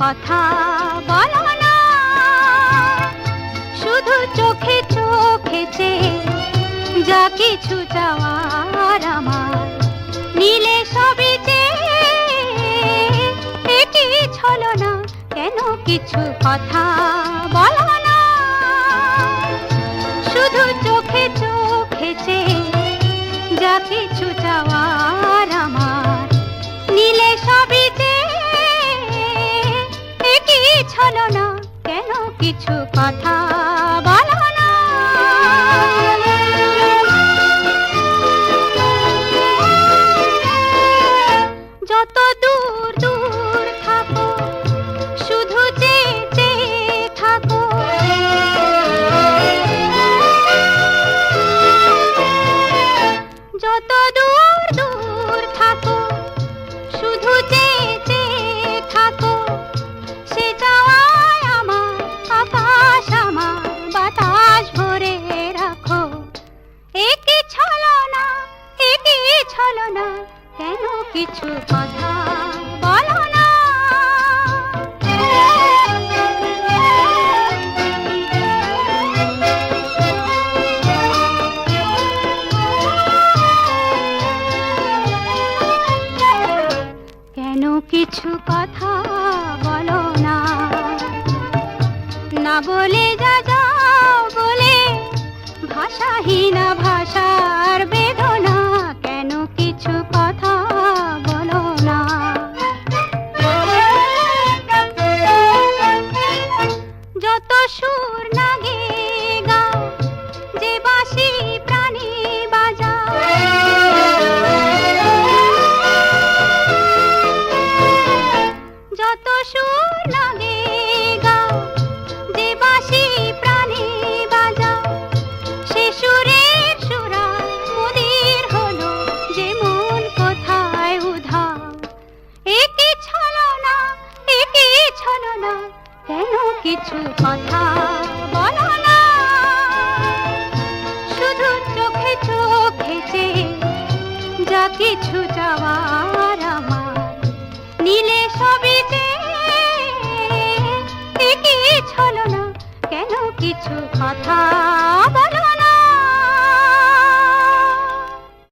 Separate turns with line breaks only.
কথা বলো না। শুধু চোখে চোখে যা কিছু চাওয়ার আমার নীলে সবই চেয়ে। একই না কেন কিছু কথা বলো না। শুধু চোখে চোখে যা কিছু চাওয়ার কিছু কথা কিছু কথা বলো না? না বলে যা যাও বলে ভাষাহীনা যত সুর নাগে প্রাণী বাজাও। যত সুর প্রাণে বাজাও। সে সুরের সুরা মুদির হলো যে মন কোথায় উধাও। একই ছলো না একই কেন কিছু কথা বলো না। শুধু চোখে চোখে যে যা কিছু যাওয়ার আমার নীলে সবই কি ছলো না কেন কিছু কথা